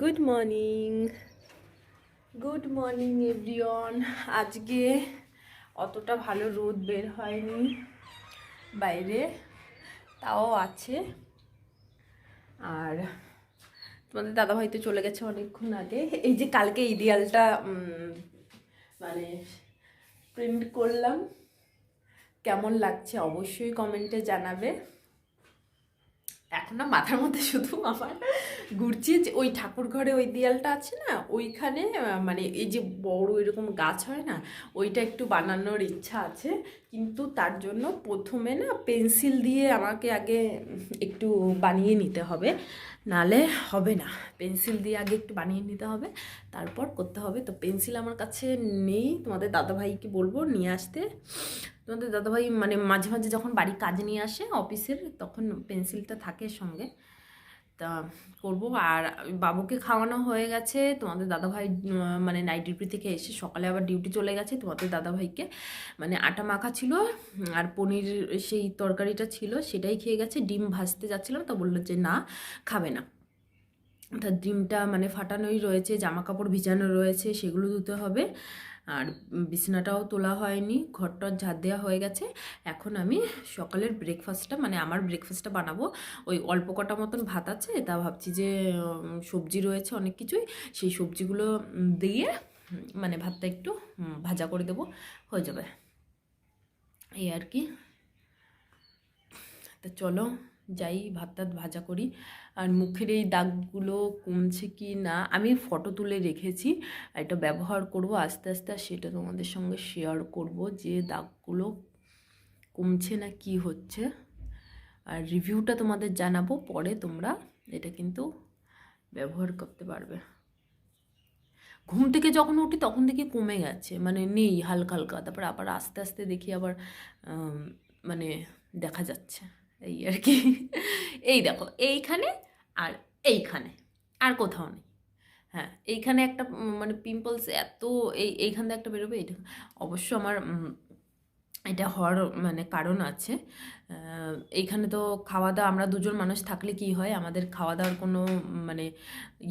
Good morning good morning everyone আজকে অতটা ভালো রোদ বের হয়নি বাইরে, তাও আছে। আর তোমাদের দাদাভাই তো চলে গেছে অনেকক্ষণ আগে। এই যে কালকে ইডিয়ালটা মানে প্রিন্ট করলাম। কেমন লাগছে অবশ্যই কমেন্টে জানাবে। এখন না মাথার মধ্যে শুধু আমার ঘুরছে যে ওই ঠাকুর ঘরে ওই দেয়ালটা আছে না, ওইখানে মানে এই যে বড় এরকম গাছ হয় না, ওইটা একটু বানানোর ইচ্ছা আছে। কিন্তু তার জন্য প্রথমে না পেন্সিল দিয়ে আমাকে আগে একটু বানিয়ে নিতে হবে। নালে হবে না। পেন্সিল দিয়ে আগে একটু বানিয়ে নিতে হবে, তারপর করতে হবে। তো পেন্সিল আমার কাছে নেই। তোমাদের দাদাভাইকে বলব, নিয়ে আসতে। তোমাদের দাদাভাই মানে মাঝে মাঝে যখন বাড়ি কাজ নিয়ে আসে, অফিসের, তখন পেন্সিলটা থাকে সঙ্গে। তা করব। আর বাবুকে খাওয়ানো হয়ে গেছে। তোমাদের দাদাভাই মানে নাইট ডিউটি থেকে এসে সকালে আবার ডিউটি চলে গেছে। তোমাদের দাদাভাইকে মানে আটা মাখা ছিল, আর পনির সেই তরকারিটা ছিল, সেটাই খেয়ে গেছে। ডিম ভাজতে যাচ্ছিলাম, তো বলল যে না, খাবে না। তা ডিমটা মানে ফাটানোই রয়েছে জামা কাপড় ভিজানো রয়েছে, সেগুলো ধুতে হবে। আর বিছানাটাও তোলা হয়নি, ঘরটার ঝাড় দেওয়া হয়ে গেছে। এখন আমি সকালের ব্রেকফাস্টটা মানে আমার ব্রেকফাস্টটা বানাবো। ওই অল্প কটা মতন ভাত আছে, তা ভাবছি যে সবজি রয়েছে অনেক কিছুই, সেই সবজিগুলো দিয়ে মানে ভাতটা একটু ভাজা করে দেবো, হয়ে যাবে। এই আর কি। তা চলো। যাই ভাত টাত ভাজা করি। আর মুখের এই দাগগুলো কমছে কি না, আমি ফটো তুলে রেখেছি। এটা ব্যবহার করব আস্তে আস্তে সেটা তোমাদের সঙ্গে শেয়ার করব যে দাগগুলো কমছে না কি হচ্ছে। আর রিভিউটা তোমাদের জানাব, পরে তোমরা এটা কিন্তু ব্যবহার করতে পারবে। ঘুম থেকে যখন উঠি তখন দেখি কমে গেছে মানে নেই হালকা হালকা, তারপর আবার আস্তে আস্তে দেখি আবার মানে দেখা যাচ্ছে। এই আর কি। এই দেখো, এইখানে আর এইখানে, আর কোথাও নেই। হ্যাঁ এইখানে একটা মানে পিম্পলস এত, এই, এইখান থেকে একটা বেরোবে, এইটা অবশ্য আমার এটা হওয়ার মানে কারণ আছে। আহ, এইখানে তো খাওয়া দাওয়া আমরা দুজন মানুষ থাকলে কি হয়? আমাদের খাওয়া দাওয়ার কোনো মানে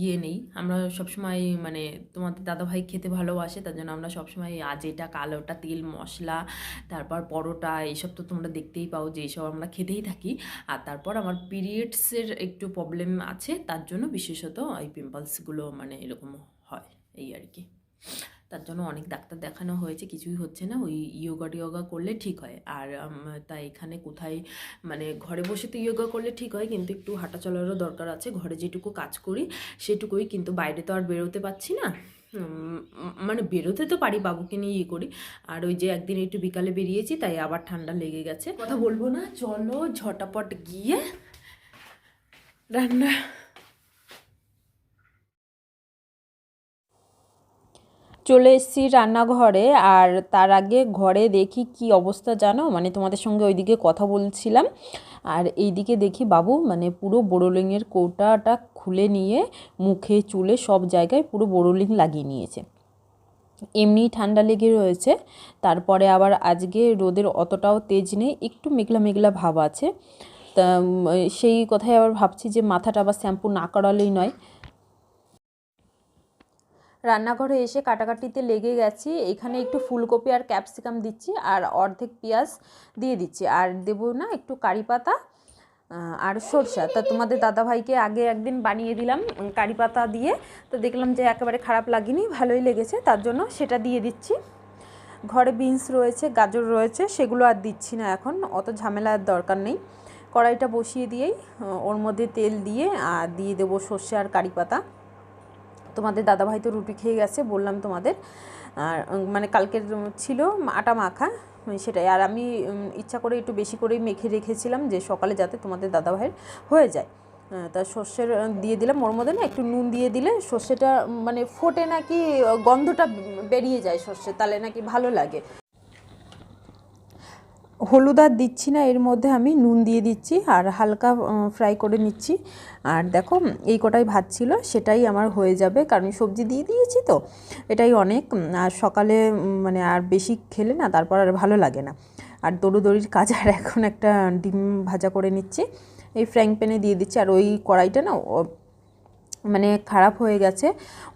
ইয়ে নেই। আমরা সবসময় মানে তোমাদের দাদাভাই খেতে ভালোবাসে তার জন্য আমরা সবসময় আজ এটা কাল ওটা তেল মশলা তারপর পরোটা এইসব তো তোমরা দেখতেই পাও যে এইসব আমরা খেতেই থাকি। আর তারপর আমার পিরিয়ডসের একটু প্রবলেম আছে তার জন্য বিশেষত এই পিম্পলসগুলো মানে এরকম হয় এই আর কি। তার জন্য অনেক ডাক্তার দেখানো হয়েছে, কিছুই হচ্ছে না। ওই ইয়োগা টিয়োগা করলে ঠিক হয়। আর তাই এখানে কোথায় মানে ঘরে বসে তো ইয়োগা করলে ঠিক হয়, কিন্তু একটু হাঁটা চলারও দরকার আছে। ঘরে যেটুকু কাজ করি, সেটুকুই কিন্তু বাইরে তো আর বেরোতে পারছি না। মানে বেরোতে তো পারি, বাবুকে নিয়ে ইয়ে করি। আর ওই যে একদিন একটু বিকালে বেরিয়েছি, তাই আবার ঠান্ডা লেগে গেছে। কথা বলব না, চলো ঝটাপট গিয়ে রান্না চলে এসেছি রান্নাঘরে আর তার আগে ঘরে দেখি কি অবস্থা জানো? মানে তোমাদের সঙ্গে ওইদিকে কথা বলছিলাম। আর এইদিকে দেখি বাবু মানে পুরো বোরোলিংয়ের কৌটাটা খুলে নিয়ে মুখে, চুলে সব জায়গায় পুরো বোরোলিং লাগিয়ে নিয়েছে। এমনি ঠান্ডা লেগে রয়েছে। তারপরে আবার আজকে রোদের অতটাও তেজ নেই, একটু মেঘলা মেঘলা ভাব আছে। তা সেই কথাই আবার ভাবছি যে মাথাটা আবার শ্যাম্পু না করালেই নয়। রান্নাঘরে এসে কাটাকাটিতে লেগে গেছি। এখানে একটু ফুলকপি আর ক্যাপসিকাম দিচ্ছি আর অর্ধেক পেঁয়াজ দিয়ে দিচ্ছি। আর দেবো না একটু কারি পাতা আর সরষা। তা তোমাদের দাদাভাইকে আগে একদিন বানিয়ে দিলাম কারি পাতা দিয়ে। তো দেখলাম যে একেবারে খারাপ লাগেনি, ভালোই লেগেছে, তার জন্য সেটা দিয়ে দিচ্ছি। ঘরে বিনস রয়েছে, গাজর রয়েছে, সেগুলো আর দিচ্ছি না এখন, অত ঝামেলার দরকার নেই। কড়াইটা বসিয়ে দিয়েই ওর মধ্যে তেল দিয়ে, আর দিয়ে দেবো সর্ষে আর কারি পাতা। তোমাদের দাদাভাই তো রুটি খেয়ে গেছে, বললাম তোমাদের। আর মানে কালকের ছিল আটা মাখা সেটাই। আর আমি ইচ্ছা করে একটু বেশি করেই মেখে রেখেছিলাম যে সকালে যাতে তোমাদের দাদাভাইয়ের হয়ে যায়। তা সর্ষের দিয়ে দিলাম ওর মধ্যে না একটু নুন দিয়ে দিলে সর্ষেটা মানে ফোটে নাকি, গন্ধটা বেরিয়ে যায় সর্ষে তাহলে নাকি ভালো লাগে। হলুদ আর দিচ্ছি না, এর মধ্যে আমি নুন দিয়ে দিচ্ছি আর হালকা ফ্রাই করে নিচ্ছি। আর দেখো, এই কটাই ভাত ছিল, সেটাই আমার হয়ে যাবে। কারণ সবজি দিয়ে দিয়েছি তো, এটাই অনেক। আর সকালে মানে আর বেশি খেলে না, তারপর আর ভালো লাগে না। আর দড়ির কাজ আর এখন একটা ডিম ভাজা করে নিচ্ছি। এই ফ্র্যাঙ্ক প্যানে দিয়ে দিচ্ছি। আর ওই কড়াইটা না মানে খারাপ হয়ে গেছে,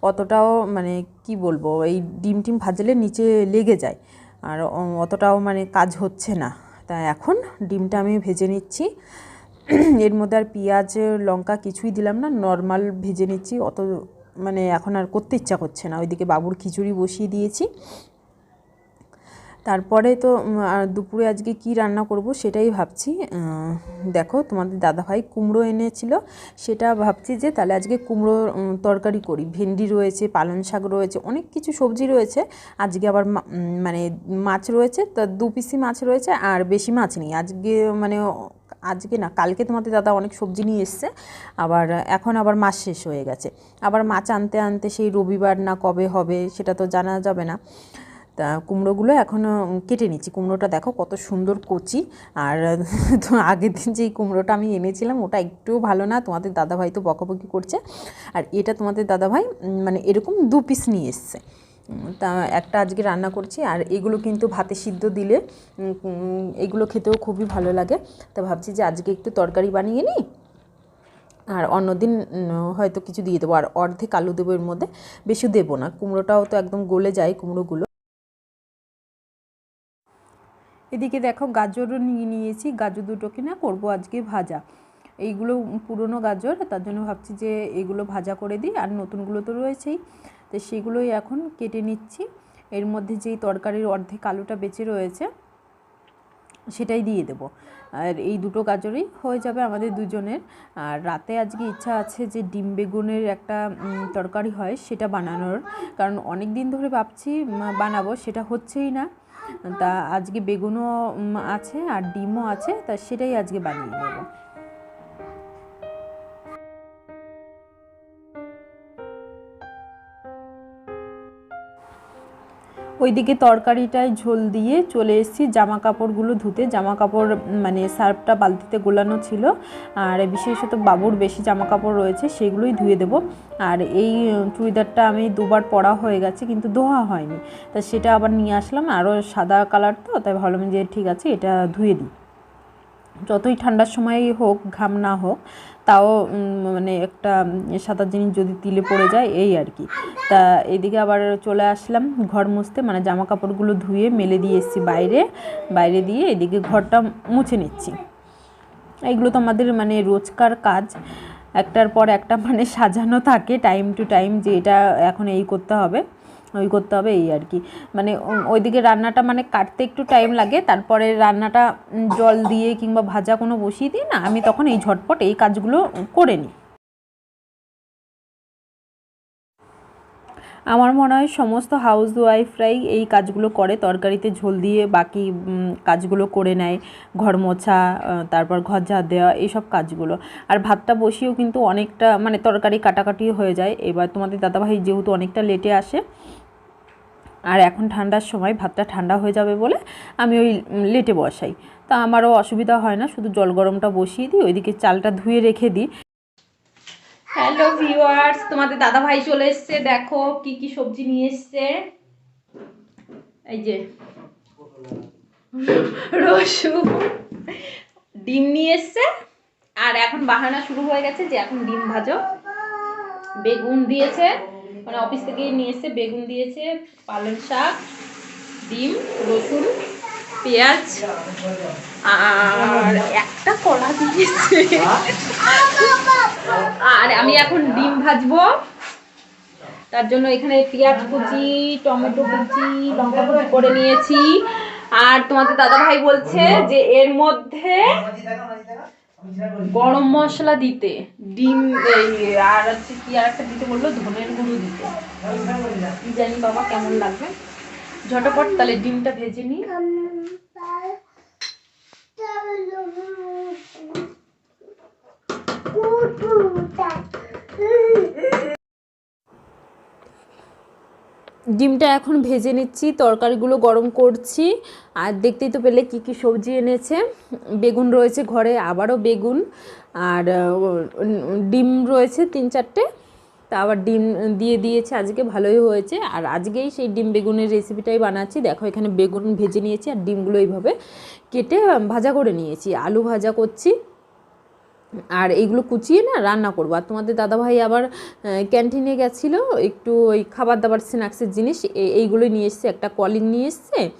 অতটাও মানে কি বলব, এই ডিম টিম ভাজলে নিচে লেগে যায়। আর অতটাও মানে কাজ হচ্ছে না। তা এখন ডিমটা আমি ভেজে নিচ্ছি। এর মধ্যে আর পেঁয়াজ, লঙ্কা কিছুই দিলাম না, নর্মাল ভেজে নিচ্ছি। অত মানে এখন আর করতে ইচ্ছা করছে না। ওইদিকে বাবুর খিচুড়ি বসিয়ে দিয়েছি। তারপরে তো দুপুরে আজকে কি রান্না করব সেটাই ভাবছি। দেখো তোমাদের দাদাভাই কুমড়ো এনেছিল, সেটা ভাবছি যে তাহলে আজকে কুমড়ো তরকারি করি। ভেন্ডি রয়েছে, পালং শাক রয়েছে, অনেক কিছু সবজি রয়েছে। আজকে আবার মানে মাছ রয়েছে, তা দু পিসি মাছ রয়েছে আর বেশি মাছ নেই। আজকে মানে আজকে না, কালকে তোমাদের দাদা অনেক সবজি নিয়ে এসছে, আবার এখন আবার মাছ শেষ হয়ে গেছে। আবার মাছ আনতে আনতে সেই রবিবার না কবে হবে সেটা তো জানা যাবে না। তা কুমড়োগুলো এখনও কেটে নিচ্ছি। কুমড়োটা দেখো কত সুন্দর কচি। আর, তো আগের দিন যেই কুমড়োটা আমি এনেছিলাম, ওটা একটু ভালো না। তোমাদের দাদাভাই তো বকাবকি করছে। আর এটা তোমাদের দাদাভাই মানে এরকম দু পিস নিয়ে এসছে। তা একটা আজকে রান্না করছি। আর এগুলো কিন্তু ভাতে সিদ্ধ দিলে এগুলো খেতেও খুবই ভালো লাগে। তা ভাবছি যে আজকে একটু তরকারি বানিয়ে নিই। আর অন্যদিন হয়তো কিছু দিয়ে দেবো। আর অর্ধেক আলু দেবো এর মধ্যে। বেশি দেবো না। কুমড়োটাও তো একদম গলে যায় কুমড়োগুলো। এদিকে দেখো গাজরও নিয়ে নিয়েছি, গাজর দুটো কিনা করব আজকে ভাজা। এইগুলো পুরনো গাজর, তার জন্য ভাবছি যে এগুলো ভাজা করে দিই, আর নতুনগুলো তো রয়েছেই। তো সেগুলোই এখন কেটে নিচ্ছি। এর মধ্যে যেই তরকারির অর্ধেক আলুটা বেঁচে রয়েছে, সেটাই দিয়ে দেবো। আর এই দুটো গাজরই হয়ে যাবে আমাদের দুজনের। আর রাতে আজকে ইচ্ছা আছে যে ডিম বেগুনের একটা তরকারি হয় সেটা বানানোর। কারণ অনেক দিন ধরে ভাবছি বানাবো, সেটা হচ্ছেই না। তা আজকে বেগুনও আছে আর ডিমও আছে তা সেটাই আজকে বানিয়ে নেব। ওইদিকে তরকারিটায় ঝোল দিয়ে চলে এসেছি। জামা কাপড়গুলো ধুতে। জামা কাপড় মানে সার্ফটা বালতিতে গোলানো ছিল। আর বিশেষত বাবুর বেশি জামা কাপড় রয়েছে, সেগুলোই ধুয়ে দেবো। আর এই চুড়িদারটা আমি দুবার পরা হয়ে গেছে, কিন্তু ধোয়া হয়নি। তা সেটা আবার নিয়ে আসলাম। আরও সাদা কালার তো, তাই ভাবলাম যে ঠিক আছে, এটা ধুয়ে দিই। যতই ঠান্ডার সময়ই হোক, ঘাম না হোক তাও মানে একটা সাদা জিনিস যদি তিলে পড়ে যায়, এই আর কি। তা এদিকে আবার চলে আসলাম ঘর মুছতে মানে জামা কাপড়গুলো ধুয়ে মেলে দিয়ে এসেছি বাইরে। বাইরে দিয়ে এদিকে ঘরটা মুছে নিচ্ছি। এইগুলো তো আমাদের মানে রোজকার কাজ। একটার পর একটা মানে সাজানো থাকে টাইম টু টাইম যে এটা এখন এই করতে হবে। ওই করতে হবে, এই আর কি। মানে ওইদিকে রান্নাটা মানে কাটতে একটু টাইম লাগে, তারপরে রান্নাটা জল দিয়ে কিংবা ভাজা কোনো বসিয়ে দিই না, আমি তখন এই ঝটপট এই কাজগুলো করে নিই। আমার মনে হয় সমস্ত হাউস ওয়াইফরাই এই কাজগুলো করে, তরকারিতে ঝোল দিয়ে বাকি কাজগুলো করে নেয়, ঘর মোছা তারপর ঘর ঝাড় দেওয়া, এইসব কাজগুলো। আর ভাতটা বসিয়েও কিন্তু অনেকটা মানে তরকারি কাটাকাটি হয়ে যায়। এবার তোমাদের দাদাভাই যেহেতু অনেকটা লেটে আসে আর এখন ঠান্ডার সময় ভাতটা ঠান্ডা হয়ে যাবে বলে আমি ওই লেটে বসাই। তা আমারও অসুবিধা হয় না, শুধু জল গরমটা বসিয়ে দিই, ওইদিকে চালটা ধুয়ে রেখে দিই। হ্যালো ভিউয়ার্স তোমাদের দাদা ভাই চলে এসছে, দেখো কি কি সবজি নিয়ে এসছে। এই যে, রসুন, ডিম নিয়ে এসছে। আর এখন বাহানা শুরু হয়ে গেছে যে এখন ডিম ভাজো। বেগুন দিয়েছে। মানে অফিস থেকে নিয়ে এসে বেগুন দিয়েছে, পালং শাক, ডিম, রসুন, পেঁয়াজ, আর একটা কলা দিয়েছে। আর আমি এখন ডিম ভাজবো। তার জন্য এখানে পেঁয়াজ কুচি, টমেটো কুচি, লঙ্কা কুচি করে নিয়েছি। আর তোমাদের দাদা ভাই বলছে যে এর মধ্যে গরম মশলা দিতে, ডিম আর হচ্ছে কি আর একটা দিতে বলল, ধনের গুঁড়ো দিতে। কি জানি বাবা কেমন লাগবে? ঝটপট তাহলে ডিমটা ভেজে নিই। ডিমটা এখন ভেজে নিচ্ছি, তরকারিগুলো গরম করছি। আর দেখতেই তো পেলে কি কি সবজি এনেছে। বেগুন রয়েছে ঘরে, আবারও বেগুন। আর ডিম রয়েছে তিন চারটে। তা আবার ডিম দিয়ে দিয়েছে, আজকে ভালোই হয়েছে। আর আজকেই সেই ডিম বেগুনের রেসিপিটাই বানাচ্ছি। দেখো এখানে বেগুন ভেজে নিয়েছি, আর ডিমগুলো এইভাবে কেটে ভাজা করে নিয়েছি। আলু ভাজা করছি। আর এইগুলো কুচিয়ে না রান্না করব। আর তোমাদের দাদাভাই আবার ক্যান্টিনে গেছিল, একটু ওই খাবার দাবার স্ন্যাক্সের জিনিস, এ- এইগুলো নিয়ে এসছে, একটা কলিং নিয়ে এসছে,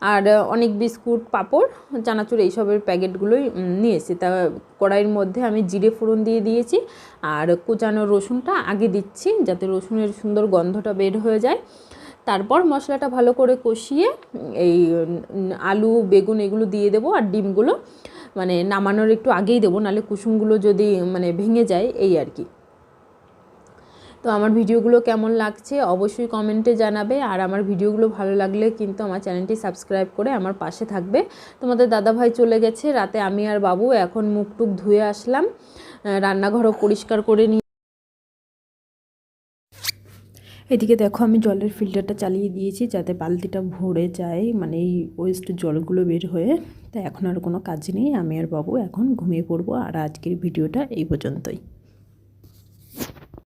আর অনেক বিস্কুট, পাঁপড়, চানাচুর এইসবের প্যাকেটগুলোই নিয়ে এসেছি। তা কড়াইয়ের মধ্যে আমি জিরে ফোড়ন দিয়ে দিয়েছি, আর কোচানো রসুনটা আগে দিচ্ছি, যাতে রসুনের সুন্দর গন্ধটা বের হয়ে যায়। তারপর মশলাটা ভালো করে কষিয়ে, এই আলু, বেগুন এগুলো দিয়ে দেবো, আর ডিমগুলো মানে নামানোর একটু আগেই দেবো, নাহলে কুসুমগুলো যদি মানে ভেঙে যায়, এই আর কি। তো আমার ভিডিওগুলো কেমন লাগছে অবশ্যই কমেন্টে জানাবে, আর আমার ভিডিওগুলো ভালো লাগলে কিন্তু আমার চ্যানেলটি সাবস্ক্রাইব করে আমার পাশে থাকবে। তোমাদের দাদাভাই চলে গেছে, রাতে আমি আর বাবু এখন মুখ টুক ধুয়ে আসলাম রান্নাঘরও পরিষ্কার করে নিয়ে এদিকে দেখো আমি জলের ফিল্টারটা চালিয়ে দিয়েছি যাতে বালতিটা ভরে যায় মানে এই ওয়েস্ট জলগুলো বের হয়ে। তাই এখন আর কোনো কাজ নেই, আমি আর বাবু এখন ঘুমিয়ে পড়ব। আর আজকের ভিডিওটা এই পর্যন্তই।